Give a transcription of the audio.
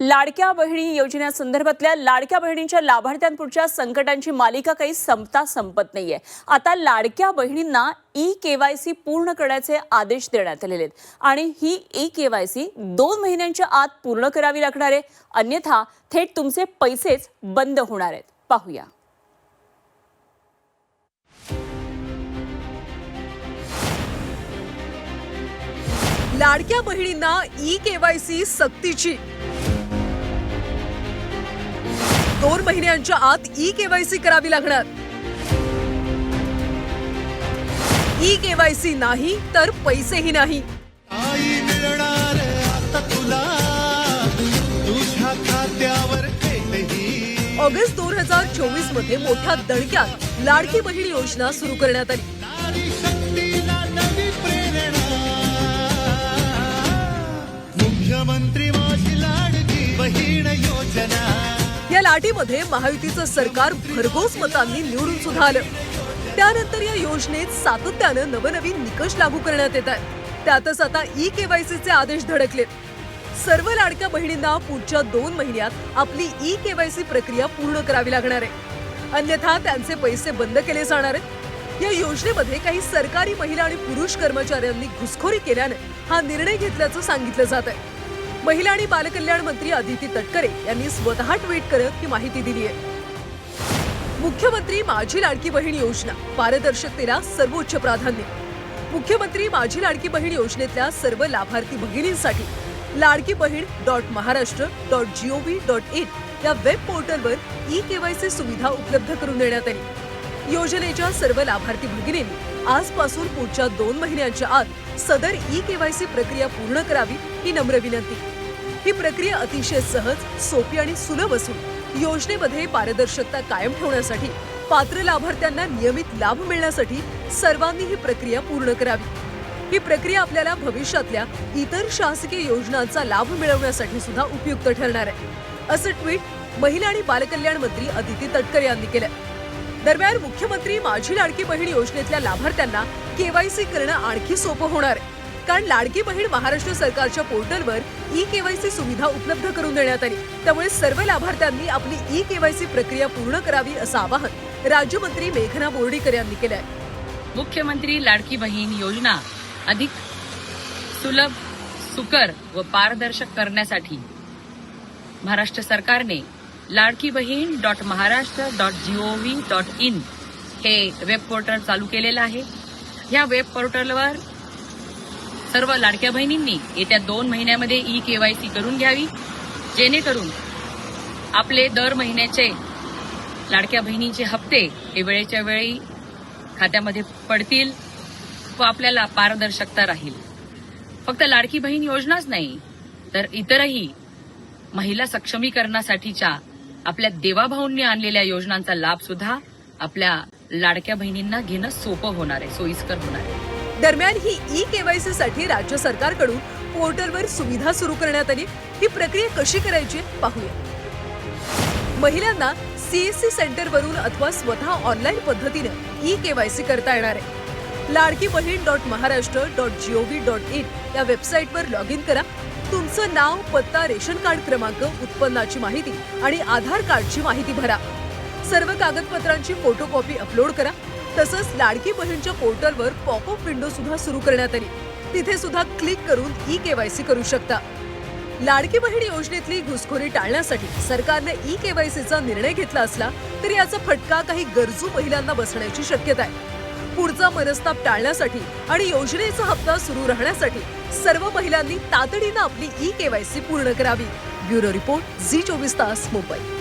लाडक्या बहिणी योजनेसंदर्भातल्या लाडक्या बहिणींच्या लाभार्थ्यांपुढच्या संकटांची मालिका काही संपता संपत नाहीये. आता लाडक्या बहिणींना ई केवायसी पूर्ण करण्याचे आदेश देण्यात आलेले आहेत. आणि ही ई केवायसी दोन महिन्यांच्या आत पूर्ण करावी लागणार आहे. अन्यथा थेट तुमचे पैसेच बंद होणार आहेत. पाहूया. लाडक्या बहिणींना ई केवायसी सक्तीची दोन महिन्यांच्या आत ई केवायसी करावी लागणार. ई केवायसी नाही तर पैसेही नाही. ऑगस्ट दोन हजार चोवीसमध्ये मोठ्या दणक्यात लाडकी बहीण योजना सुरू करण्यात आली. मुख्यमंत्री लाटीमध्ये महायुतीचं सरकार भरघोस मतांनी निवडून सुद्धा आलं त्यानंतर या योजनेत सातत्यानं नवनवीन निकष लागू करण्यात येत आहेत. त्यातच आता ई केवायसीचे आदेश धडकलेत. सर्व लाडक्या बहिणींना पुढच्या दोन महिन्यात आपली ई केवायसी प्रक्रिया पूर्ण करावी लागणार आहे. अन्यथा त्यांचे पैसे बंद केले जाणार आहेत. या योजनेमध्ये काही सरकारी महिला आणि पुरुष कर्मचाऱ्यांनी घुसखोरी केल्यानं हा निर्णय घेतल्याचं सांगितलं जात आहे महिला आणि बालकल्याण मंत्री अदिती तटकरे यांनी स्वतः ट्विट करत ही माहिती दिली आहे. मुख्यमंत्री माझी लाडकी बहीण योजना पारदर्शकतेला सर्वोच्च प्राधान्य. मुख्यमंत्री माझी लाडकी बहीण योजनेतल्या सर्व लाभार्थी भगिनींसाठी Ladki Bahin dot Maharashtra dot G O V dot in या वेब पोर्टलवर ई केवायसी सुविधा उपलब्ध करून देण्यात आली. योजनेच्या सर्व लाभार्थी भगिनींनी आजपासून पुढच्या दोन महिन्यांच्या आत सदर ई केवायसी प्रक्रिया पूर्ण करावी ही नम्र विनंती. ही प्रक्रिया अतिशय सहज सोपी आणि सुलभ असून योजनेमध्ये पारदर्शकता कायम ठेवण्यासाठी पात्र लाभार्थ्यांना नियमित लाभ मिळण्यासाठी सर्वांनी ही प्रक्रिया पूर्ण करावी. ही प्रक्रिया आपल्याला भविष्यातल्या इतर शासकीय योजनांचा लाभ मिळवण्यासाठी सुद्धा उपयुक्त ठरणार आहे असं ट्विट महिला आणि बालकल्याण मंत्री अदिती तटकरे यांनी केलं दरम्यान मुख्यमंत्री माझी लाडकी बहीण योजनेतल्या लाभार्थ्यांना केवायसी करणं आणखी सोपं होणार. आहे कारण लाडकी बहीण महाराष्ट्र सरकारच्या पोर्टलवर ई केवायसी सुविधा उपलब्ध करून देण्यात आली. त्यामुळे सर्व लाभार्थ्यांनी आपली ई केवायसी प्रक्रिया पूर्ण करावी असं आवाहन राज्यमंत्री मेघना बोर्डीकर यांनी केलं आहे मुख्यमंत्री लाडकी बहीण योजना अधिक सुलभ सुकर व पारदर्शक करण्यासाठी महाराष्ट्र सरकारने Ladki Bahin dot Maharashtra dot G O V dot in हे वेब पोर्टल चालू केलेलं आहे. या वेब पोर्टलवर सर्व लाडक्या बहिणींनी येत्या दोन महिन्यामध्ये ई केवायसी करून घ्यावी जेणेकरून आपले दर महिन्याचे लाडक्या बहिणींचे हप्ते हे वेळेच्या वेळी खात्यामध्ये पडतील व आपल्याला पारदर्शकता राहील. फक्त लाडकी बहीण योजनाच नाही तर इतरही महिला सक्षमीकरणासाठीच्या आपल्या देवाभाऊंनी आणलेल्या योजनांचा लाभ सुद्धा आपल्या लाडक्या बहिणींना घेणं सोपं होणार आहे सोयीस्कर होणार आहे. दरम्यान ही ई केवायसी साठी राज्य सरकारकडून पोर्टलवर सुविधा सुरू करण्यात आली. ही प्रक्रिया कशी करायची पाहूया. महिलांना सीएससी सेंटरवरून अथवा स्वतः ऑनलाईन पद्धतीनं ई केवायसी करता येणार आहे. Ladki Bahin dot Maharashtra dot G O V dot in या वेबसाईटवर लॉग इन करा. तुमचं नाव पत्ता रेशन कार्ड क्रमांक उत्पन्नाची माहिती आणि आधार कार्डची माहिती भरा. सर्व कागदपत्रांची फोटोकॉपी अपलोड करा. तसंच लाडकी बहीणच्या पोर्टलवर पॉपअप विंडो सुद्धा सुरू करण्यात आली. तिथे सुद्धा क्लिक करून ई केवायसी करू शकता. लाडकी बहीण योजनेतली घुसखोरी टाळण्यासाठी सरकारने ई केवायसीचा निर्णय घेतला असला तरी याचा फटका काही गरजू महिलांना बसण्याची शक्यता आहे. पुढचा मनस्ताप टाळण्यासाठी आणि योजनेचा हप्ता सुरू राहण्यासाठी सर्व महिलांनी तातडीनं आपली ई केवायसी पूर्ण करावी. ब्युरो रिपोर्ट झी चोवीस तास मुंबई.